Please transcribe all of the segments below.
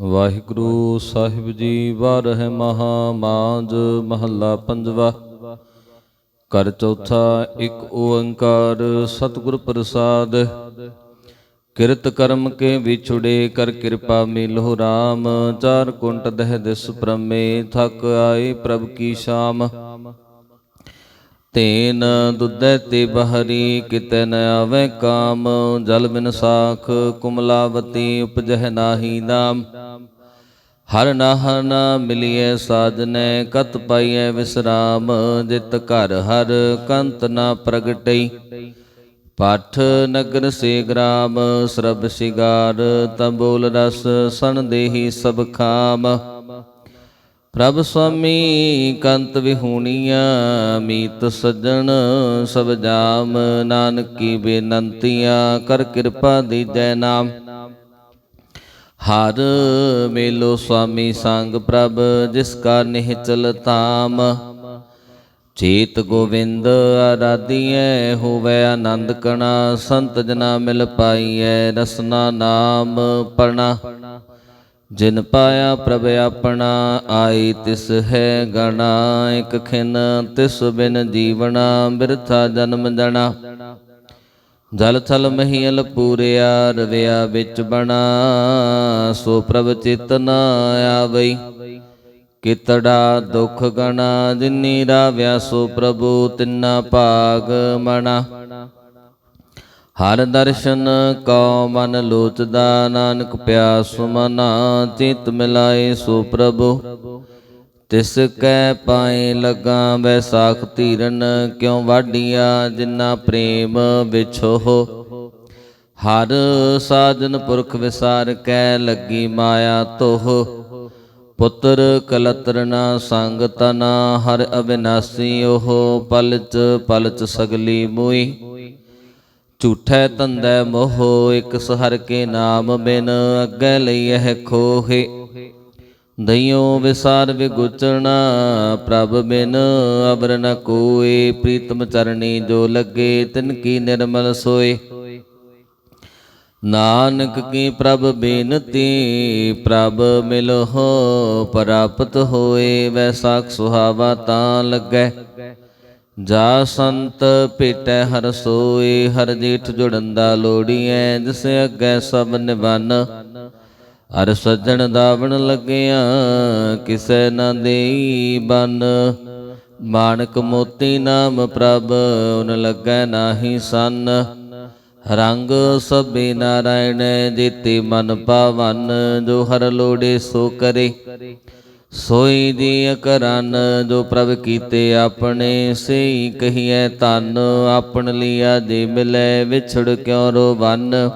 ਵਾਹਿਗੁਰੂ ਸਾਹਿਬ ਜੀ ਵਾਰਹਿ ਮਹਾ ਮਾਜ ਮਹੱਲਾ ਪੰਜਵਾ। ਕਰ ਚੌਥਾ, ਇੱਕ ਓੰਕਾਰ ਸਤਿਗੁਰ ਪ੍ਰਸਾਦ। ਕਿਰਤ ਕਰਮ ਕੇ ਵਿਛੁੜੇ ਕਰ ਕਿਰਪਾ ਮਿਲੋ RAM ਚਾਰ ਕੁੰਟ ਦਹਿ ਦਿਸ ਪ੍ਰਮੇ ਥਕ ਆਏ ਪ੍ਰਭ ਕੀ ਸ਼ਾਮ। ਤੇਨ ਦੁੱਧੈ ਤੇ ਬਹਰੀ, ਕਿਤੇ ਨ ਆਵੇ ਕਾਮ। ਜਲ ਬਿਨ ਸਾਖ, ਕੁਮਲਾਵਤੀ ਉਪਜਹਿ ਨਾਹੀ ਨਾਮ। ਹਰ ਨਾਹ ਨਾ ਮਿਲਿਐ ਸਾਜਨੈ, ਕਤ ਪਾਈਐ ਵਿਸਰਾਮ, ਜਿਤ ਘਰ ਹਰ ਕੰਤ ਨਾ ਪ੍ਰਗਟਈ। ਪਾਠ ਨਗਰ ਸੇ ਗ੍ਰਾਮ, ਸਰਬ ਸਿਗਾਰ ਤੰਬੋਲ ਰਸ, ਸਣ ਦੇਹੀ ਸਭ ਖਾਮ। ਪ੍ਰਭ ਸੁਆਮੀ, ਕੰਤ ਵਿਹੂਣੀਆਂ ਮੀਤ ਸੱਜਣ ਸਭ ਜਾਮ। ਨਾਨਕੀ ਬੇਨੰਤੀਆਂ, ਕਰ ਕਿਰਪਾ ਦੀਜੈ ਨਾਮ। ਹਰ ਮੇਲੋ ਸੁਆਮੀ ਸੰਗ ਪ੍ਰਭ, ਜਿਸ ਕਾ ਨਿਹਚਲ ਤਾਮ ਚੇਤ ਗੋਵਿੰਦ ਆਰਾਧੀਐ, ਹੋਵੇ ਆਨੰਦ ਕਣਾ, ਸੰਤ ਜਨਾ ਮਿਲ ਪਾਈਐ, ਰਸਨਾ ਨਾਮ ਪਰਣਾ। ਜਿਨ ਪਾਇਆ ਪ੍ਰਭ ਆਪਣਾ, ਆਈ ਤਿਸ ਹੈ ਗਣਾ, ਇਕ ਖਿਨ ਤਿਸ ਬਿਨ ਜੀਵਣਾ, ਬਿਰਥਾ ਜਨਮ ਜਣਾ। ਜਲ ਥਲ ਮਹੀਲ ਪੂਰਿਆ ਰਵਿਆ ਵਿੱਚ ਬਣਾ, ਸੋ ਪ੍ਰਭ ਚਿਤਨ ਆਵਈ। ਕਿਤੜਾ ਦੁਖ ਗਣਾ, ਜਿਨੀ ਰਾਵਿਆ, ਸੋ ਪ੍ਰਭੂ ਤਿੰਨਾ ਭਾਗ ਮਣਾ। ਹਰ ਦਰਸ਼ਨ ਕਉ ਮਨ ਲੋਚਦਾ, ਨਾਨਕ ਪਿਆਸ ਮਨਾ, ਚਿਤ ਮਿਲਾਏ ਸੋ ਪ੍ਰਭੂ। ਤਿਸ ਕੈ ਪਾਏ ਲਗਾ ਵੈਸਾਖ ਧੀਰਨ, ਕਿਉ ਵਾਡੀਆਂ ਜਿਨਾ ਪ੍ਰੇਮ ਵਿਛੋ ਹਰ ਸਾਜਨ ਪੁਰਖ ਵਿਸਾਰ ਕੈ ਲੱਗੀ ਮਾਇਆ ਤੋਹ ਪੁੱਤਰ ਕਲਤਰ ਨਾ ਸੰਗ ਤਨਾ, ਹਰ ਅਬਿਨਾਸੀ ਉਹ ਪਲਚ ਪਲਚ ਸਗਲੀ ਮੋਈ। ਝੂਠੈ ਤੰਦੈ ਮੋਹ, ਇਕ ਸਹਰ ਕੇ ਨਾਮ ਬਿਨ, ਅੱਗੇ ਲਈ ਲਈਐ ਖੋਹੇ। ਦਈਓ ਵਿਸਾਰ ਵਿਗੁਚਣਾ ਪ੍ਰਭ ਬਿਨ ਅਬਰ ਨ ਕੋਏ, ਪ੍ਰੀਤਮ ਚਰਣੀ ਜੋ ਲੱਗੇ, ਤਿਨ ਕੀ ਨਿਰਮਲ ਸੋਏ। ਨਾਨਕ ਕੀ ਪ੍ਰਭ ਬੇਨਤੀ, ਪ੍ਰਭ ਮਿਲੋ ਪ੍ਰਾਪਤ ਹੋਏ ਵੈਸਾਖ ਸੁਹਾਵਾ ਤਾਂ ਲੱਗੈ। ਜਾ ਸੰਤ ਭੇਟੈ ਹਰ ਸੋਏ, ਹਰ ਜੀਠ ਜੁੜੰਦਾ ਲੋੜੀਐ, ਜਿਸ ਅੱਗੇ ਸਭ ਨਿਵਨ। ਅਰ ਸੱਜਣ ਦਾਵਣ ਲੱਗਿਆ, ਕਿਸੈ ਨਾ ਦੇਈ ਬਨ। ਮਾਨਕ ਮੋਤੀ ਨਾਮ ਪ੍ਰਭ, ਉਨ ਲੱਗੈ ਨਾਹੀ ਸੰਨ। ਰੰਗ ਸਭੇ ਨਾਰਾਇਣ ਜੀਤੇ ਮਨ ਪਾਵਨ, ਜੋ ਹਰ ਲੋੜੇ ਸੋ ਕਰੇ। ਸੋਈ ਦੀ ਕਰਨ ਜੋ ਪ੍ਰਭ ਕੀਤੇ ਆਪਣੇ ਸਹੀ ਕਹੀਐ ਤਨ ਆਪਣ ਲਿਆ ਜੇ ਮਿਲੈ, ਵਿਛੜ ਕਿਉ ਰੋਵਨ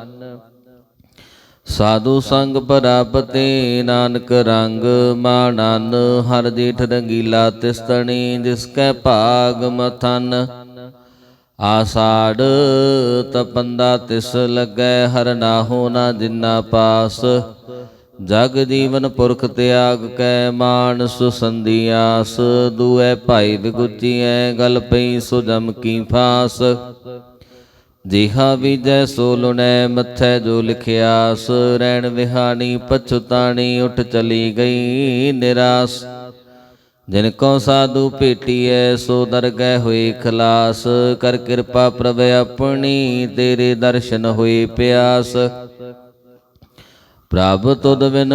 ਸਾਧੂ ਸੰਗ ਪ੍ਰਾਪਤੇ ਨਾਨਕ ਰੰਗ ਮਾਣਨ, ਹਰ ਜੀਠ ਰੰਗੀਲਾ ਤਿਸਤਣੀ, ਜਿਸ ਕੈ ਭਾਗ ਮਥਨ। ਆਸਾੜ ਤਪੰਦਾ ਤਿਸ ਲੱਗੈ, ਹਰ ਨਾਹੋ ਨਾ ਜਿੰਨਾ ਪਾਸ। ਜਗ ਜੀਵਨ ਪੁਰਖ ਤਿਆਗ ਕੈ ਮਾਣ ਸੁਸੰਦੀ ਆਸ। ਦੂਐ ਭਾਈ ਵਿਗੁਚੀਐ ਗਲ ਪਈ ਸੋ ਜਮ ਕੀ ਫਾਸ। ਜਿਹਾ ਵਿਜੈ ਸੋ ਲੁਣੈ ਮੱਥੈ ਜੋ ਲਿਖਿਆਸ ਰਹਿਣ ਵਿਹਾਣੀ ਪਛਤਾਣੀ ਉੱਠ ਚਲੀ ਗਈ ਨਿਰਾਸ। ਜਿਨ ਕੋ ਸਾਧੂ ਭੇਟੀਐ, ਸੋ ਦਰਗਹਿ ਹੋਈ ਖਲਾਸ। ਕਰ ਕਿਰਪਾ ਪ੍ਰਭ ਆਪਣੀ, ਤੇਰੇ ਦਰਸ਼ਨ ਹੋਈ ਪਿਆਸ। ਪ੍ਰਭ ਤੁਧ ਬਿਨ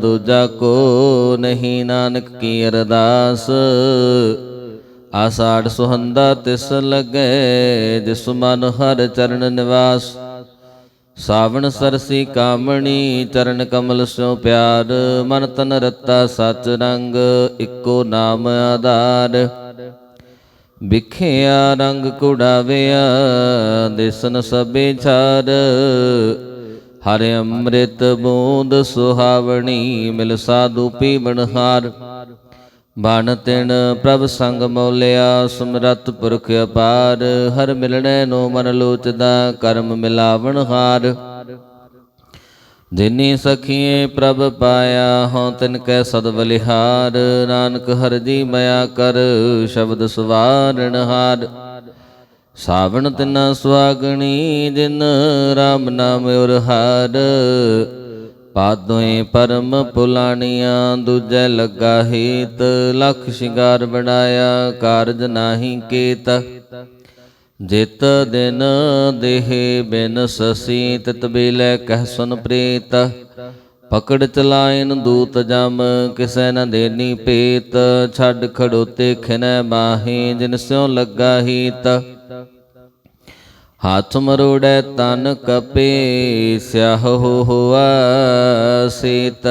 ਦੂਜਾ ਕੋ ਨਹੀਂ, ਨਾਨਕ ਕੀ ਅਰਦਾਸ। ਆਸਾੜ ਸੁਹੰਦਾ ਤਿਸ ਲਗੈ, ਜਿਸ ਮਨ ਹਰ ਚਰਨ ਨਿਵਾਸ। ਸਾਵਣ ਸਰਸੀ ਕਾਮਣੀ, ਚਰਨ ਕਮਲ ਸਿਉ ਪਿਆਰ। ਮਨ ਤਨ ਰਤਾ ਸਚ ਰੰਗ, ਇੱਕੋ ਨਾਮ ਆਧਾਰ। ਵਿਖਿਆ ਰੰਗ ਕੁੜਾਵਿਆ, ਦਿਸਨ ਸਭੇ ਛਾਰ। ਹਰਿ ਅੰਮ੍ਰਿਤ ਬੂੰਦ ਸੁਹਾਵਣੀ, ਮਿਲ ਸਾਧੂ ਪੀ ਹਾਰ। ਬਣ ਤਿਣ ਪ੍ਰਭ ਸੰਗ ਮੋਲਿਆ ਸਮਰਤ ਪੁਰਖ ਅਪਾਰ, ਹਰ ਮਿਲਣੇ ਨੂੰ ਮਨ ਲੋਚਦਾ, ਕਰਮ ਮਿਲਾਵਣ ਹਾਰ। ਜਿਨੀ ਸਖੀਏ ਪ੍ਰਭ ਪਾਇਆ, ਹਉ ਤਿਨ ਕੈ ਸਦ ਬਲਿਹਾਰ ਨਾਨਕ ਹਰ ਜੀ ਮਇਆ ਕਰ, ਸ਼ਬਦ ਸਵਾਰਣ ਹਾਰ। ਸਾਵਣ ਤਿਨਾ ਸੁਆਗਣੀ ਦਿਨ RAM ਨਾਮ ਉਰ ਹਾਰ। ਪਾਦੋਏ ਪਰਮ ਪੁਲਾਣੀਆਂ, ਦੂਜੈ ਲੱਗਾ ਹੀਤ, ਲਖ ਸ਼ਿੰਗਾਰ ਬਣਾਇਆ, ਕਾਰਜ ਨਾਹੀ ਕੀਤ। ਜਿਤ ਦਿਨ ਦੇਹ ਬਿਨ ਸਸੀ, ਤਿਤ ਬੇਲੇ ਕਹਿ ਸੁਨ ਪ੍ਰੀਤ। ਪਕੜ ਚਲਾਇਨ ਦੂਤ ਜਮ, ਕਿਸੈ ਨ ਦੇਨੀ ਪੇਤ। ਛੱਡ ਖੜੋਤੇ ਖਿਨੈ ਮਾਹੀ, ਜਿਨ ਸਿਉ ਲੱਗਾ ਹੀਤ। ਹੱਥ ਮਰੋੜੈ ਤਨ ਕਪੇ, ਸਿਆਹ ਹੋਆ ਸੀਤ।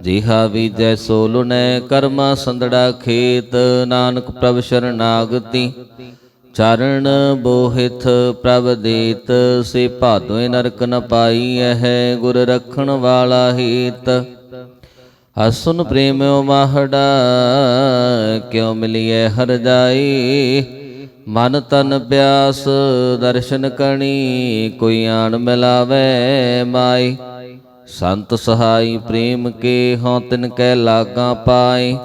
ਜਿਹਾ ਵਿਜੈ ਸੋਲੁਨੈ ਕਰਮਾ ਸੰਦੜਾ ਖੇਤ, ਨਾਨਕ ਪ੍ਰਭ ਸ਼ਰਨਾਗਤੀ। ਚਰਨ ਬੋਹਿਤ ਪ੍ਰਭ ਦੇਤ, ਸੇ ਭਾਦੋਏ ਨਰਕ ਨ ਪਾਈ ਹੈ ਗੁਰ ਰਖਣ ਵਾਲਾ ਹੀਤ। ਹਸਨ ਪ੍ਰੇਮਿਓ ਮਾਹੜਾ, ਕਿਉ ਮਿਲਿਐ ਹਰ ਜਾਈ ਮਨ ਤਨ ਪਿਆਸ, ਦਰਸ਼ਨ ਕਣੀ ਕੋਈ ਆਣ ਮਿਲਾਵੇ ਮਾਈ। ਸੰਤ ਸਹਾਈ ਪ੍ਰੇਮ ਕੇ ਹਉ ਤਿਨ ਕੈ ਲਾਗਾ ਪਾਈ।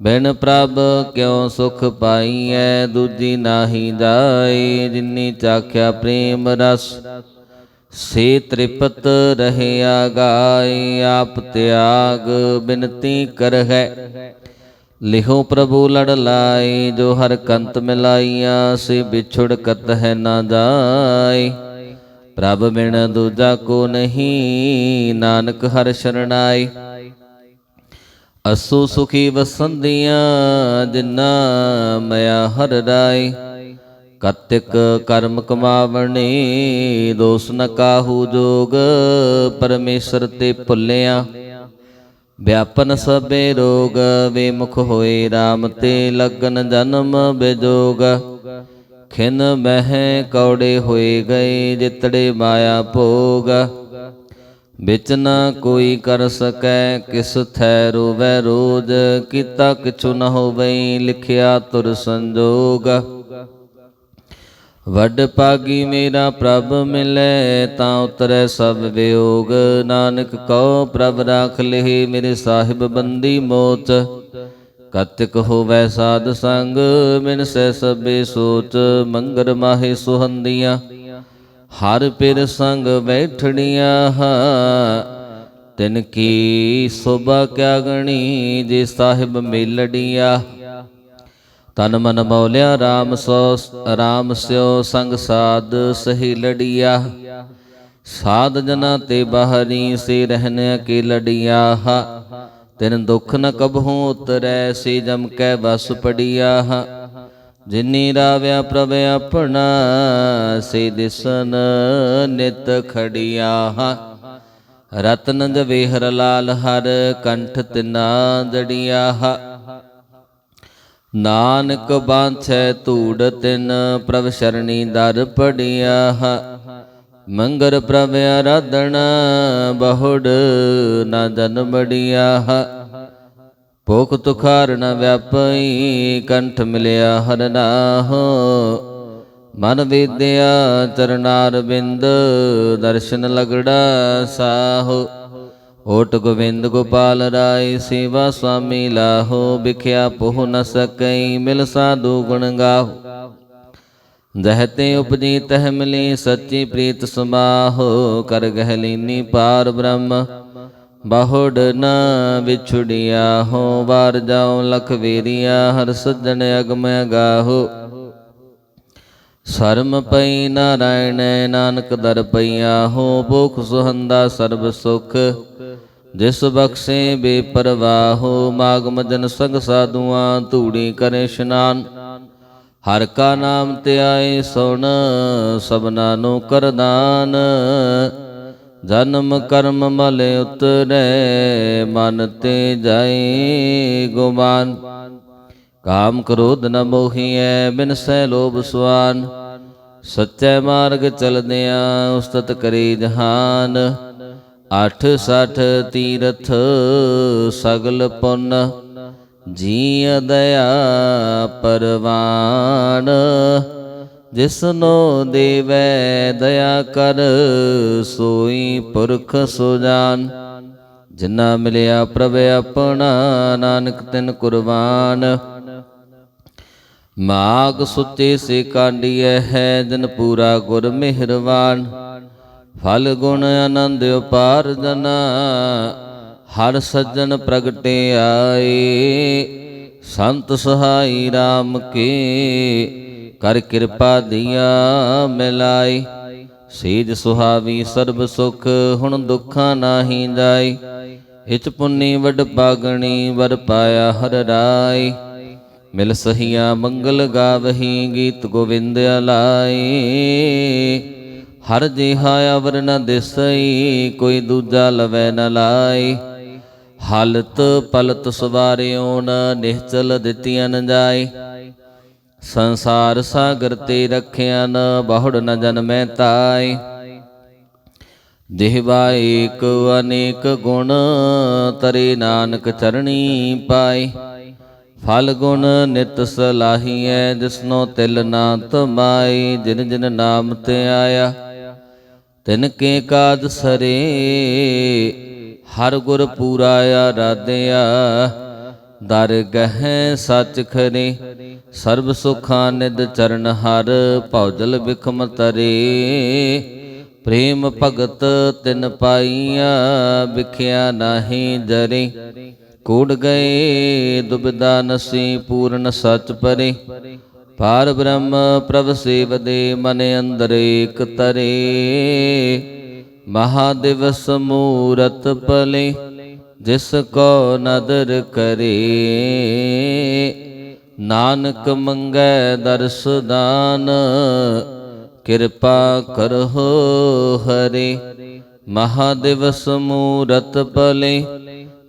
ਬਿਨ ਪ੍ਰਭ ਕਿਉ ਸੁਖ ਪਾਈਐ, ਦੂਜੀ ਨਾਹੀ ਜਾਏ ਜਿਨੀ ਚਾਖਿਆ ਪ੍ਰੇਮ ਰਸ। ਸੇ ਤ੍ਰਿਪਤ ਰਹਿਆ ਗਾਏ ਆਪ ਤਿਆਗ, ਬਿਨਤੀ ਕਰਹਿ। ਲਿਹੋ ਪ੍ਰਭੂ ਲੜ ਲਾਈ ਜੋ ਹਰ ਕੰਤ ਮਿਲਾਈਆ, ਸੇ ਵਿਛੁੜ ਕਤ ਹੈ ਨਾ ਜਾਏ। ਪ੍ਰਭ ਬਿਨ ਦੂਜਾ ਕੋ ਨਹੀਂ, ਨਾਨਕ ਹਰ ਸ਼ਰਣਾਈ ਅਸੂ ਸੁਖੀ ਵਸੰਦੀਆਂ ਜਿਨਾ ਮਇਆ ਹਰ ਰਾਈ ਕਤਿਕ ਕਰਮ ਕਮਾਵਣੇ, ਦੋਸ ਨ ਕਾਹੂ ਜੋਗ, ਪਰਮੇਸ਼ਰ ਤੇ ਭੁੱਲਿਆ। ਵਿਆਪਨ ਸਭੇ ਰੋਗ, ਵਿਮੁਖ ਹੋਏ RAM ਤੇ ਲਗਨ ਜਨਮ ਬਿਜੋਗ। ਖਿਨ ਮਹਿ ਕੌੜੇ ਹੋਏ ਗਏ ਜਿਤੜੇ ਮਾਇਆ ਭੋਗ। ਵਿੱਚ ਨਾ ਕੋਈ ਕਰ ਸਕੈ, ਕਿਸ ਥੈ ਰੋਵੈ ਰੋਜ ਕੀਤਾ ਕਿਛੁ ਨ ਹੋਵਈ ਲਿਖਿਆ ਤੁਰ ਸੰਜੋਗ। ਵੱਡ ਪਾਗੀ ਮੇਰਾ ਪ੍ਰਭ ਮਿਲੈ, ਤਾਂ ਉਤਰੈ ਸਭ ਵਿਯੋਗ। ਨਾਨਕ ਕਉ ਪ੍ਰਭ ਰਾਖ ਲਹਿ, ਮੇਰੇ ਸਾਹਿਬ ਬੰਦੀ ਮੋਚ। ਕਤਿਕ ਹੋਵੈ ਸਾਧ ਸੰਗ, ਮਿਨ ਸੈ ਸਭੇ ਸੋਚ। ਮੰਗਰ ਮਾਹੇ ਸੁਹੰਦੀਆਂ, ਹਰ ਪਿਰ ਸੰਗ ਬੈਠਣੀਆਂ ਤਿਨ ਕੀ ਸੋਭਾ ਕਿਆ ਗਣੀ, ਜੇ ਸਾਹਿਬ ਮੇਲੜੀਆਂ। ਤਨ ਮਨ ਮੌਲਿਆ RAM ਸੋ RAM ਸਿਓ ਸੰਗ ਸਾਧ ਸਹੀ ਲੜੀਆ। ਸਾਧ ਜਨਾ ਤੇ ਬਹਰੀ ਸੇ ਰਹਿਨ ਕੇ ਲੜੀਆ। ਤਿਨ ਦੁਖ ਨ ਕਬਹੂ ਉਤਰੈ, ਸੇ ਜਮ ਕੈ ਬਸ ਪੜੀਆ। ਜਿਨੀ ਰਾਵਿਆ ਪ੍ਰਭ ਆਪਣਾ, ਸੇ ਦਿਸਨ ਨਿਤ ਖੜੀਆ। ਰਤਨ ਜਵੇਹਰ ਲਾਲ ਹਰ, ਕੰਠ ਤਿਨਾ ਜੜੀਆ। ਨਾਨਕ ਬਾਂਛੈ ਧੂੜ ਤਿਨ, ਪ੍ਰਭ ਸ਼ਰਣੀ ਦਰ ਪੜਿਆ ਮੰਗਰ ਪ੍ਰਭ ਆਰਾਧਣ, ਬਹੁੜ ਨਾ ਜਨ ਬੜਿਆ ਭੋਖ ਤੁਖਾਰ ਨ ਵਿਆਪਈ, ਕੰਠ ਮਿਲਿਆ ਹਰ ਨਾਹੋ। ਮਨ ਵਿਦਿਆ ਚਰਨਾਰ ਬਿੰਦ, ਦਰਸ਼ਨ ਲਗੜਾ ਸਾਹੋ। ਓਟ ਗੋਵਿੰਦ ਗੋਪਾਲ ਰਾਏ ਸੇਵਾ ਸੁਆਮੀ ਲਾਹੋ, ਵਿਖਿਆ ਪੋਹ ਨ ਸਕਈ, ਮਿਲ ਸਾਧੂ ਗੁਣ ਗਾਹੋ। ਜਹਤੇ ਉਪਜੀ ਤਹ ਮਿਲੀ, ਸੱਚੀ ਪ੍ਰੀਤ ਸਮਾਹੋ, ਕਰ ਗਹਿ ਲੀਨੀ ਪਾਰ ਬ੍ਰਹਮ। ਬਹੁੜ ਨ ਵਿਛੁੜਿਆ ਹੋ, ਵਾਰ ਜਾਉ ਲਖ ਵੇਰੀਆ, ਹਰ ਸੱਜਣ ਅਗਮ ਗਾਹੋ। ਸਰਮ ਪਈ ਨਾਰਾਇਣ, ਨਾਨਕ ਦਰ ਪਈਆ ਹੋ ਭੁਖ ਸੁਹੰਦਾ ਸਰਬ ਸੁਖ। ਜਿਸ ਬਖਸ਼ੇ ਬੇਪਰਵਾਹੋ ਮਾਗਮ ਜਨ ਸੰਗ ਸਾਧੂਆਂ ਧੂੜੀ ਕਰੇ ਇਸ਼ਨਾਨ। ਹਰ ਕਾ ਨਾਮ ਤੇ ਸੁਣ, ਸਭਨਾ ਨੂੰ ਕਰਦਾਨ ਜਨਮ ਕਰਮ ਮਲ ਉਤਰੈ, ਮਨ ਤੇ ਜਾਏ ਗੁਮਾਨ। ਕਾਮ ਕ੍ਰੋਧ ਨ ਮੋਹੀਐ, ਬਿਨ ਸਹਿ ਲੋਭ ਸੁਆਨ ਸੱਚੇ ਮਾਰਗ ਚਲਦਿਆਂ ਉਸਤਤ ਕਰੀ ਜਹਾਨ। ਅਠ ਸਠ ਤੀਰਥ ਸਗਲ ਪੁੰਨ ਜੀ ਦਇਆ ਪਰਵਾਨ। ਜਿਸਨੋ ਦੇਵੈ ਦਇਆ ਕਰ, ਸੋਈ ਪੁਰਖ ਸੁਜਾਨ। ਜਿਨਾ ਮਿਲਿਆ ਪ੍ਰਭ ਆਪਣਾ, ਨਾਨਕ ਤਿਨ ਕੁਰਬਾਨ। ਮਾਗ ਸੁਤੇ ਸੇ ਕਾਂਡੀਐ ਹੈ ਜਨ ਪੂਰਾ ਗੁਰ ਮਿਹਰਵਾਨ। ਫਲ ਗੁਣ ਆਨੰਦ ਉਪਾਰ ਜਨਾ, ਹਰ ਸੱਜਣ ਪ੍ਰਗਟੇ ਆਏ। ਸੰਤ ਸਹਾਈ RAM ਕੇ, ਕਰ ਕਿਰਪਾ ਦੀਆ ਮਿਲਾਈ ਸੇਜ ਸੁਹਾਵੀ ਸਰਬ ਸੁਖ, ਹੁਣ ਦੁੱਖਾਂ ਨਾਹੀ ਜਾਈ ਇਚ ਪੁੰਨੀ ਵਡ ਪਾਗਣੀ, ਵਰ ਪਾਇਆ ਹਰ ਰਾਏ। ਮਿਲ ਸਹੀਆਂ ਮੰਗਲ ਗਾਵਹੀ ਗੀਤ ਗੋਵਿੰਦ ਅਲਾਈ ਹਰ ਜਿਹਾ ਅਵਰ ਨ ਦਿਸਈ, ਕੋਈ ਦੂਜਾ ਲਵੈ ਨ ਲਾਈ ਹਾਲਤ ਪਲਤ ਸਵਾਰਿਓ ਨ ਨਿਹਚਲ ਦਿੱਤੀਆਂ ਨ ਜਾਏ। ਸੰਸਾਰ ਸਾਗਰ ਤੇ ਰਖਿਆ ਨ ਬਹੁੜ ਨ ਜਨਮੈ ਤਾਈ ਦੇਵਾ ਏਕ ਅਨੇਕ ਗੁਣ ਤਰੇ ਨਾਨਕ ਚਰਣੀ ਪਾਈ ਫਲ ਗੁਣ ਨਿਤ ਸਲਾਹੀਐ, ਜਿਸਨੋ ਤਿਲ ਨਾ ਤਮਾਈ, ਜਿਨ ਜਿਨ ਨਾਮ ਤੇ ਆਇਆ, ਤਿਨ ਕੇ ਕਾਜ ਸਰੇ, ਹਰ ਗੁਰ ਪੂਰਾ ਆਰਾਧਿਆ, ਦਰ ਗਹਿ ਸਚ ਖਰੇ ਸਰਬ ਸੁਖਾਂ ਨਿਦ ਚਰਨ ਹਰ ਭੌਜਲ ਬਿਖਮ ਤਰੇ ਪ੍ਰੇਮ ਭਗਤ ਤਿਨ ਪਾਈਆ ਵਿਖਿਆ ਨਾਹੀ ਜਰੇ। ਕੂੜ ਗਏ ਦੁਬਿਦਾ ਨਸੀ ਪੂਰਨ ਸਚ ਪਰੇ। ਪਾਰ ਬ੍ਰਹਮ ਪ੍ਰਭ ਸੇਵਦੇ, ਮਨ ਅੰਦਰ ਏਕ ਤਰੇ। ਮਹਾਦਿਵਸ ਮੂਰਤ ਪਲੇ ਜਿਸ ਕੋ ਨਦਰ ਕਰੇ। ਨਾਨਕ ਮੰਗੈ ਦਰਸ ਦਾਨ, ਕਿਰਪਾ ਕਰਹੁ ਹਰੇ। ਮਹਾਦਿਵਸ ਮੂਰਤ ਪਲੇ